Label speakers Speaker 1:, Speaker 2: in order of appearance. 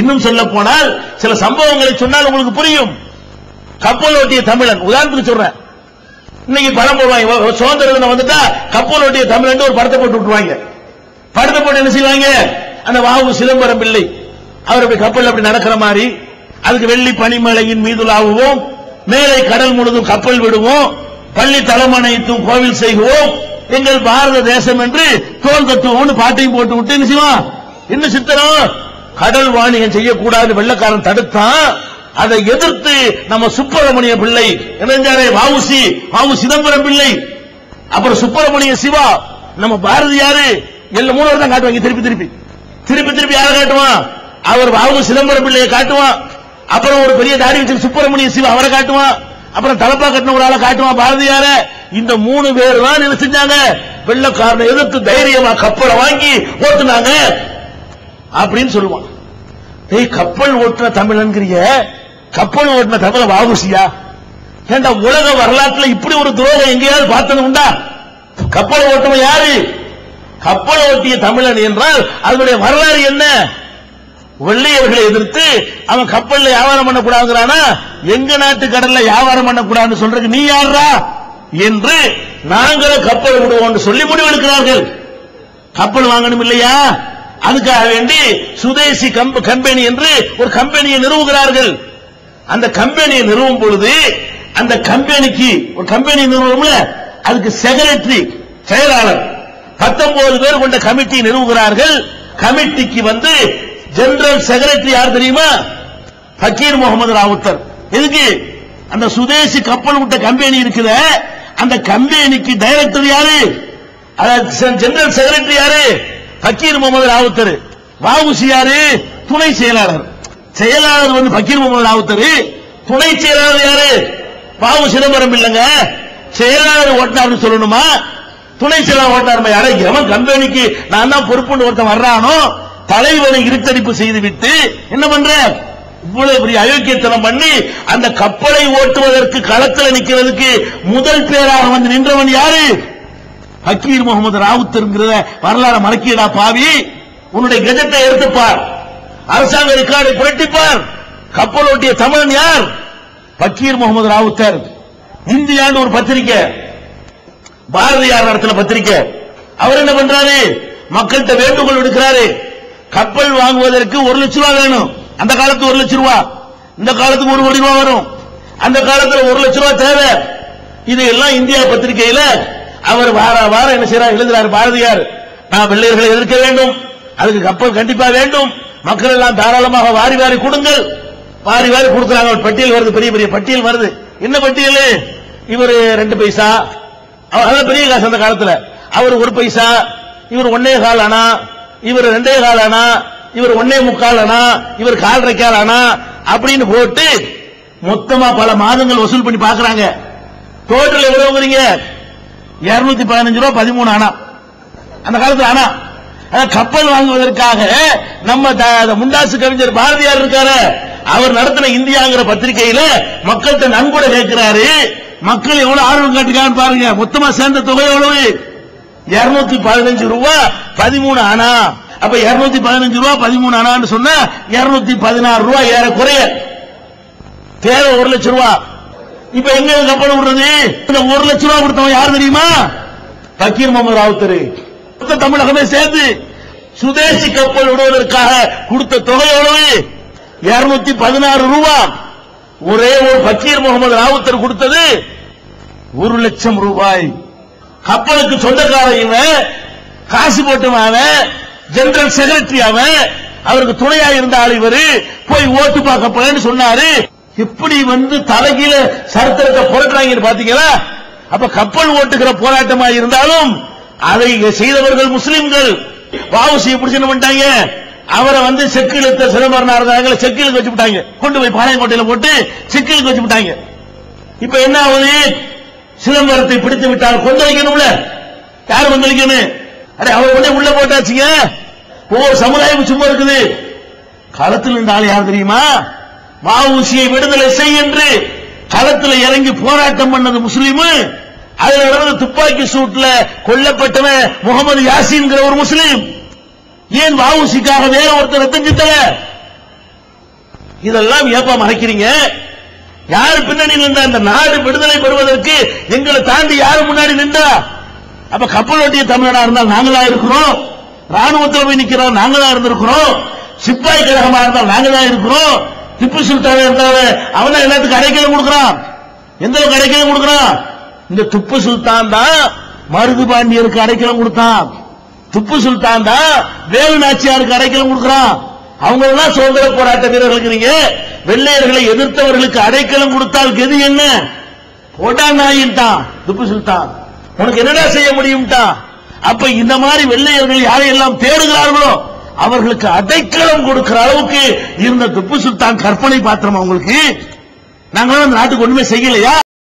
Speaker 1: இன்னும் சொல்ல போனால் சில சம்பவங்களை சொன்னால் உங்களுக்கு புரியும். கப்பல் ஓட்டிய தமிழன் உதாரணத்துக்கு சொல்றேன். இன்னைக்கு படம் போடுவாங்க சுதந்திர தினம் வந்துட்டா கப்பல் ஓட்டிய தமிழன் ஒரு படத்தை போட்டு விட்டுருவாங்க. படத்தை போட்டு என்ன செய்வாங்க? அந்த வாவு சிதம்பரம் பிள்ளை அவர் அப்படி கப்பல் அப்படி நடக்கிற மாதிரி அதுக்கு வெள்ளி பனிமலையின் மீதுலாவுவோம் மேலே கடல் முழுதும் கப்பல் விடுவோம் பள்ளி தலைமனைத்தும் கோவில் செய்வோம் எங்கள் பாரத தேசம் என்று தோல் தத்துவோம்னு பாட்டையும் போட்டு விட்டு என்ன செய்வோம்? என்ன சித்திரம் கடல் வாணிகம் செய்யக்கூடாது வெள்ளக்காரன் தடுத்தான் அதை எதிர்த்து நம்ம சுப்பிரமணிய பிள்ளை இணைஞ்சாரே வாவுசி வாவு சிதம்பரம் பிள்ளை அப்புறம் சுப்பிரமணிய சிவா நம்ம பாரதியாரு எல்லா மூணு தான் காட்டுவாங்க திருப்பி திருப்பி. திருப்பி திருப்பி யாரை காட்டுவான்? அவர் வாவு சிதம்பரம் பிள்ளையை காட்டுவான். அப்புறம் ஒரு பெரிய தாடி வச்சு சுப்பிரமணிய சிவா அவரை காட்டுவான். அப்புறம் தலப்பா கட்டின ஒரு ஆளை காட்டுவான் பாரதியார. இந்த மூணு பேர் தான் என்ன செஞ்சாங்க? வெள்ளக்காரனை எதிர்த்து தைரியமா கப்பலை வாங்கி ஓட்டுனாங்க. அப்படின்னு சொல்லுவான். ஏய் கப்பல் ஓட்டுன தமிழன்கிறிய கப்பல் ஓட்டுன தமிழ வாகுசியா ஏண்டா உலக வரலாற்றுல இப்படி ஒரு துரோகம் எங்கேயாவது பார்த்தது உண்டா? கப்பல் ஓட்டுவன் யாரு? கப்பல் ஓட்டிய தமிழன் என்றால் அதனுடைய வரலாறு என்ன? வெள்ளையர்களை எதிர்த்து அவன் கப்பல்ல வியாபாரம் பண்ணக்கூடாதுங்கிறானா? எங்க நாட்டு கடல்ல வியாபாரம் பண்ணக்கூடாதுன்னு சொல்றதுக்கு நீ யாரா என்று நாங்களும் கப்பல் விடுவோம் சொல்லி முடிவெடுக்கிறார்கள். கப்பல் வாங்கணும் இல்லையா? அதுக்காக வேண்டி சுதேசி கம்பெனி என்று ஒரு கம்பெனியை நிறுவுகிறார்கள். அந்த கம்பெனியை நிறுவும் பொழுது அந்த கம்பெனிக்கு ஒரு கம்பெனி நிறுவனம்ல அதுக்கு செக்ரட்டரி செயலாளர் 19 பேர் கொண்ட கமிட்டி நிறுவுகிறார்கள். கமிட்டிக்கு வந்து ஜெனரல் செக்ரட்டரி யார் தெரியுமா? ஃபக்கீர் முகமது ராவுத்தர். எதுக்கு? அந்த சுதேசி கப்பல் விட்ட கம்பெனி இருக்குத அந்த கம்பெனிக்கு டைரக்டர் யாரு? ஜெனரல் செக்ரட்டரி யாரு? பக்கீர் முகமது ராவுத்தர். வாவுசியாரு துணை செயலாளர். செயலாளர் வந்து பக்கீர் முகமது ராவுத்தர். துணை செயலாளர் யாரு? பாவு சிதம்பரம் இல்லைங்க. செயலாளர் ஓட்டினார்னு சொல்லணுமா? துணை செயலாளர் ஓட்டினார் யாரை? எவன் கம்பெனிக்கு நான் தான் பொறுப்புன்னு ஒருத்தன் வர்றானோ தலைவனை இருட்டடிப்பு செய்து விட்டு என்ன பண்ற? இவ்வளவு பெரிய அயோக்கியத்தனம் பண்ணி அந்த கப்பலை ஓட்டுவதற்கு களத்தில் நிற்கிறதுக்கு முதல் பேராக வந்து நின்றவன் யாரு? ஹக்கீர் முகமது ராவுத்தருங்கிறத வரலாறு மறக்கியடா பாவி. உன்னுடைய கெஜெட்டை எடுத்துப்பார். அரசாங்க ரெக்கார்டை புரட்டிப்பார். கப்பல் ஓட்டிய தமிழன் யார்? பக்கீர் முகமது ராவுத்தர் இந்தியான்னு ஒரு பத்திரிக்கை. பாரதியார் நடத்தின பத்திரிக்கை. அவர் என்ன பண்றாரு? மக்கள்கிட்ட வேண்டுகோள் விடுக்கிறாரு. கப்பல் வாங்குவதற்கு ஒரு லட்சம் ரூபாய் வேணும். அந்த காலத்துக்கு ஒரு லட்சம் ரூபாய் இந்த காலத்துக்கு ஒரு கோடி ரூபாய் வரும். அந்த காலத்துல ஒரு லட்சம் ரூபாய் தேவை. இதையெல்லாம் இந்தியா பத்திரிகையில அவர் வார வாரம் என்ன செய்யறார் எழுதுறாரு பாரதியார் நான் வெள்ளையர்களை எதிர்க்க வேண்டும். அதுக்கு கப்பல் கண்டிப்பா வேண்டும். மக்கள் எல்லாம் தாராளமாக வாரி வாரி கொடுங்கள். வாரி வாரி கொடுக்குறாங்க. ஒரு பட்டியல் வருது பெரிய பெரிய பட்டியல் வருது. என்ன பட்டியல்? இவர் ரெண்டு பைசா. அவர் அதான் பெரிய காசு அந்த காலத்துல. அவர் ஒரு பைசா இவர் ஒன்னே கால் அணா இவர் ரெண்டே கால் அணா இவர் ஒன்னே முக்கால் அணா இவர் கால் ரெக்கால் அணா அப்படின்னு போட்டு மொத்தமா பல மாதங்கள் வசூல் பண்ணி பாக்குறாங்க. டோட்டல் எவ்வளவுங்கிறீங்க? இருநூத்தி பதினஞ்சு ரூபா பதிமூணு அணா. அந்த காலத்துல அணா. கப்பல் வாங்குவதற்காக நம்ம த- முண்டாசு கவிஞர் பாரதியார் இருக்காரு. அவர் நடத்தின இந்தியாங்கிற பத்திரிகையில மக்கள்கிட்ட நன்கொடை கேட்கிறாரு. மக்கள் எவ்வளவு ஆர்வம் காட்டுக்கான்னு பாருங்க. மொத்தமா சேர்ந்த தொகை எவ்வளவு? இருநூத்தி பதினஞ்சு ரூபா பதிமூணு அணா. அப்ப இருநூத்தி பதினஞ்சு ரூபா பதிமூணு அணான்னு சொன்னா இருநூத்தி பதினாறு ரூபா ஏறக்குறைய. தேவை ஒரு லட்சம் ரூபா. இப்ப எங்க கப்பல் விடுறது இந்த ஒரு லட்சம் ரூபா கொடுத்தவன் யார் தெரியுமா? பக்கீர் முகமது ராவுத்தரு. தமிழகமே சேர்ந்து சுதேசி கப்பல் விடுவதற்காக கொடுத்த தொகை எவ்வளவு? இருநூத்தி பதினாறு ரூபா. ஒரே ஒரு பக்கீர் முகமது ராவுத்தர் கொடுத்தது ஒரு லட்சம் ரூபாய். கப்பலுக்கு சொந்தக்காரன் இவன் காசு போட்டவன் அவன் ஜெனரல் செக்ரட்டரி அவன் அவருக்கு துணையா இருந்த ஆள் இவரு போய் ஓட்டு பார்க்க போறேன்னு சொன்னாரு. எப்படி வந்து தலைகீழ சரித்திரத்தை புரட்டுறாங்க பாத்தீங்களா? அப்ப கப்பல் ஓட்டுகிற போராட்டமா இருந்தாலும் அதை செய்தவர்கள் முஸ்லிம்கள். வாவுசி பிடிச்சு பண்ணிட்டாங்க? அவரை வந்து செக்கிழுத்த சிதம்பரனார் இருந்தாங்க செக்கிலுக்கு வச்சு விட்டாங்க கொண்டு போய் பாளையங்கோட்டையில போட்டு செக்கில் வச்சு விட்டாங்க இப்ப என்ன ஆகுது? சிதம்பரத்தை பிடித்து விட்டால் கொந்தளிக்கணும்ல யார் கொந்தளிக்கணும் அடே அவர் உடனே உள்ள போட்டாச்சுங்க. ஒவ்வொரு சமுதாயம் சும்மா இருக்குது. களத்தில் இருந்த ஆள் யார் தெரியுமா? மாவூசியை விடுதலை செய் என்று களத்தில் இறங்கி போராட்டம் பண்ணது முஸ்லீமு. அதுல நடந்த துப்பாக்கி சூட்டுல கொல்லப்பட்டவன் முகமது யாசின்ங்கிற ஒரு முஸ்லீம். ஏன் வாவுசிக்காக வேற ஒருத்தர் ரத்தம் சித்தல இதெல்லாம் ஏப்பா மறைக்கிறீங்க? யாரு பின்னணி நின்றா? இந்த நாடு விடுதலை பெறுவதற்கு எங்களை தாண்டி யாரு முன்னாடி நின்றா? அப்ப கப்பலோட்டிய தமிழனா இருந்தால் நாங்களா இருக்கிறோம். ராணுவத்தில் போய் நிக்கிறோம் நாங்களா இருந்திருக்கிறோம். சிப்பாய் கழகமா இருந்தால் நாங்களா இருக்கிறோம். திப்பு சுல்தான் இருந்தாலும் அவன் எல்லாத்துக்கும் அடைக்கலம் கொடுக்குறான்? எந்த அளவுக்கு அடைக்கலம் கொடுக்குறான்? இந்த துப்பு சுல்தான் தான் மருது பாண்டியருக்கு அடைக்கலம் கொடுத்தான். துப்பு சுல்தான் தான் வேலு நாச்சியாருக்கு அடைக்கலம் கொடுக்குறான். அவங்க எல்லாம் சுதந்திர போராட்ட வீரர்களுக்கு நீங்க வெள்ளையர்களை எதிர்த்தவர்களுக்கு அடைக்கலம் கொடுத்தால் கெது என்ன? போட்டா நாயின்ட்டான் துப்பு சுல்தான். உனக்கு என்னடா செய்ய முடியும்டா? அப்ப இந்த மாதிரி வெள்ளையர்கள் யாரையெல்லாம் தேடுகிறார்களோ அவர்களுக்கு அடைக்கலம் கொடுக்கிற அளவுக்கு இருந்த துப்பு சுல்தான் கற்பனை பாத்திரம் அவங்களுக்கு நாங்களும் அந்த நாட்டுக்கு ஒண்ணுமே செய்யலையா?